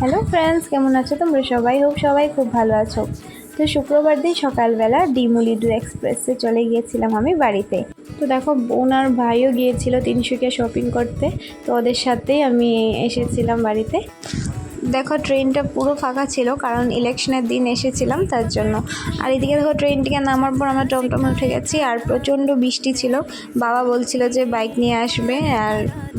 Hello friends কেমন আছো তোমরা সবাই? হোক সবাই খুব ভালো আছো। তো শুক্রবার দিন সকালবেলা ডিমুলিডু এক্সপ্রেসে চলে গিয়েছিলাম আমি বাড়িতে। তো দেখো, বোন আর ভাইও গিয়েছিল তিনশুকিয়া শপিং করতে। তো ওদের সাথেই আমি এসেছিলাম বাড়িতে। দেখো ট্রেনটা পুরো ফাঁকা ছিল, কারণ ইলেকশনের দিন এসেছিলাম তার জন্য। আর এদিকে দেখো ট্রেন থেকে নামার পর আমরা টমটমে উঠে গেছি, আর প্রচণ্ড বৃষ্টি ছিল। বাবা বলছিল যে বাইক নিয়ে আসবে। আর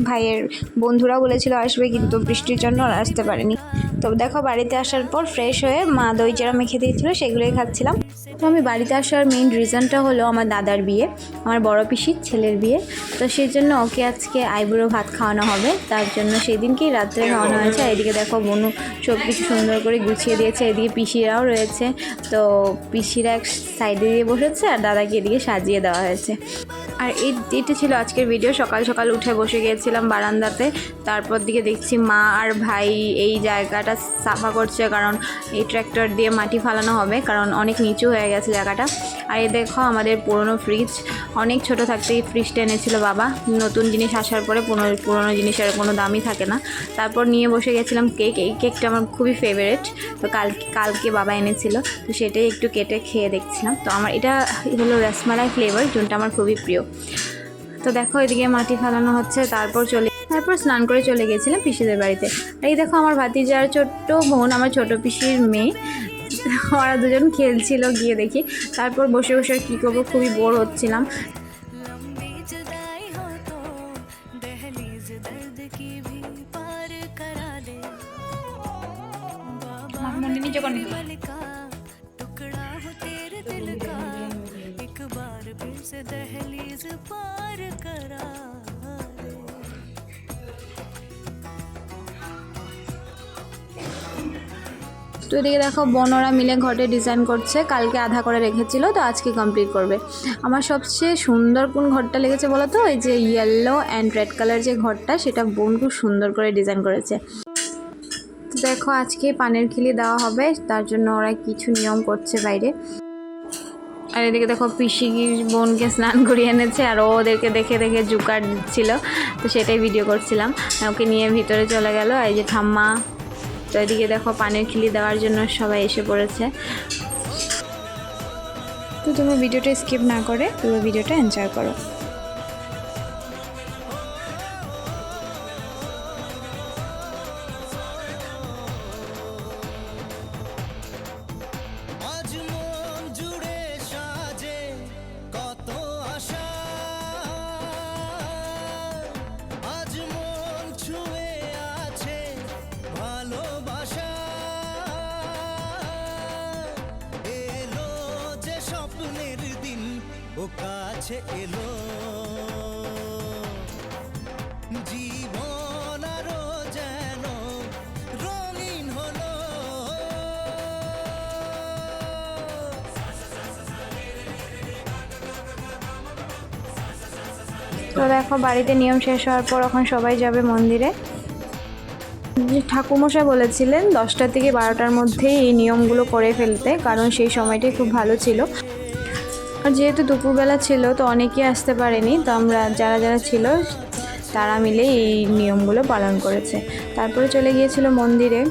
ভাইয়ের বন্ধুরা বলেছিল, আসবে কিন্তু বৃষ্টির জন্য, আর আসতে পারেনি। তো দেখো, বাড়িতে আসার পর ফ্রেশ হয়ে মা দই চারা মেখে দিয়েছিল, সেগুলোই খাচ্ছিলাম। তো আমি বাড়িতে আসার মেইন রিজনটা হলো আমার দাদার বিয়ে, আমার বড় পিসির ছেলের বিয়ে। তো সেই জন্য ওকে আজকে আইবুড়ো ভাত খাওয়ানো হবে। তার জন্য সেই দিনকেই রাত্রে খাওয়ানো হয়েছে। এদিকে দেখো, বনু সব কিছু সুন্দর করে গুছিয়ে দিয়েছে। এদিকে পিসিরাও রয়েছে। তো পিসিরা এক সাইডে দিয়ে বসেছে আর দাদাকে এদিকে সাজিয়ে দেওয়া হয়েছে। আর এই এটা ছিল আজকের ভিডিও সকাল সকাল উঠে বসে গিয়েছিলাম বারান্দাতে। তারপর দিকে দেখছি মা আর ভাই এই জায়গাটা সাফা করছে কারণ এই ট্র্যাক্টর দিয়ে মাটি ফালানো হবে, কারণ অনেক নিচু হয়ে গেছে জায়গাটা। আর এ দেখো আমাদের পুরনো ফ্রিজ অনেক ছোট থাকতে এই ফ্রিজটা এনেছিল বাবা। নতুন জিনিস আসার পরে পুরনো পুরনো জিনিসের কোনো দামই থাকে না। তারপর নিয়ে বসে গেছিলাম কেক এই কেকটা আমার খুবই ফেভারেট তো কাল কালকে বাবা এনেছিল। তো সেটাই একটু কেটে খেয়ে দেখছিলাম। তো আমার এটা হলো রসমালাই ফ্লেভার যোনটা আমার খুবই প্রিয়। তো দেখো এদিকে মাটি ফেলানো হচ্ছে, তারপর চলে তারপর স্নান করে চলে গেছিলাম পিসিদের বাড়িতে। এই দেখো আমার ভাতিজার ছোট্ট বোন, আমার ছোট পিসির মেয়ে। ওরা দুজন খেলছিল গিয়ে দেখি। তারপর বসে বসে কী করব, খুবই বোর হচ্ছিলাম। बार फिर से दहलीज पार करा ले তো এদিকে দেখো বোনরা মিলে ঘটে ডিজাইন করছে কালকে আধা করে রেখেছিল তো আজকে কমপ্লিট করবে আমার সবচেয়ে সুন্দর কোন ঘরটা লেগেছে বলো তো এই যে ইয়েলো অ্যান্ড রেড কালার যে ঘরটা সেটা বোন খুব সুন্দর করে ডিজাইন করেছে তো দেখো আজকে পানের খিলি দেওয়া হবে তার জন্য ওরা কিছু নিয়ম করছে বাইরে আর এদিকে দেখো পিসি বোনকে স্নান করিয়ে এনেছে, আর ওদেরকে দেখে দেখে জুকার দিচ্ছিল তো সেটাই ভিডিও করছিলাম। ওকে নিয়ে ভিতরে চলে গেল। এই যে ঠাম্মা, তো এদিকে দেখো পানের খিলি দেওয়ার জন্য সবাই এসে পড়েছে। তো তুমি ভিডিওটা স্কিপ না করে পুরো ভিডিওটা এনজয় করো। দিন ও কাছে এলো। জীবন আরও যেন রঙিন হলো। তো দেখো, বাড়িতে নিয়ম শেষ হওয়ার পর এখন সবাই যাবে মন্দিরে। ঠাকুমশাই বলেছিলেন দশটা থেকে বারোটার মধ্যেই এই নিয়মগুলো করে ফেলতে, কারণ সেই সময়টাই খুব ভালো ছিল। আর যেহেতু দুপুরবেলা ছিল, তো অনেকেই আসতে পারেনি। তো আমরা, যারা যারা ছিল, তারা মিলে এই নিয়মগুলো পালন করেছে। তারপরে চলে গিয়েছিল মন্দিরে।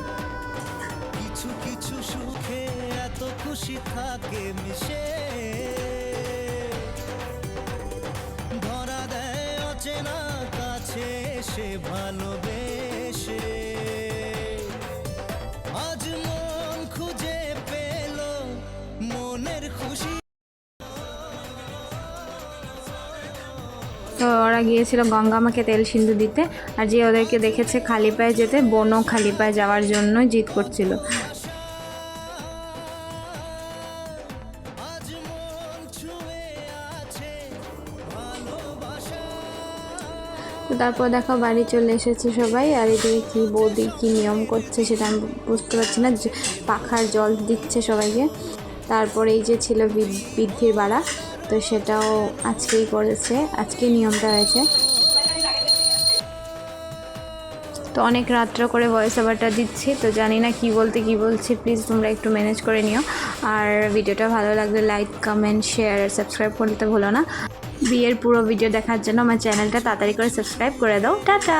ভালোবেসে ওরা গিয়েছিল গঙ্গা মাকে তেল সিন্ধু দিতে আর যে ওদেরকে দেখেছে খালি পায়ে যেতে বোনও খালি পায়ে যাওয়ার জন্য জিদ করছিল। তো তারপর দেখো বাড়ি চলে এসেছে সবাই, আর এদিকে কী বৌদি কী নিয়ম করছে সেটা আমি বুঝতে পারছি না পাখার জল দিচ্ছে সবাইকে। তারপর এই যে ছিল বৃদ্ধির বাড়া। তো সেটাও আজকেই করেছে, আজকে নিয়মটা হয়েছে। তো অনেক রাত্র করে ভয়েস ওভারটা দিচ্ছি, তো জানি না কি বলতে কি বলছি প্লিজ তোমরা একটু ম্যানেজ করে নিও। আর ভিডিওটা ভালো লাগলে লাইক কমেন্ট শেয়ার আর সাবস্ক্রাইব করতে ভুলো না। বিয়ের পুরো ভিডিও দেখার জন্য আমার চ্যানেলটা তাড়াতাড়ি করে সাবস্ক্রাইব করে দাও। টাটা!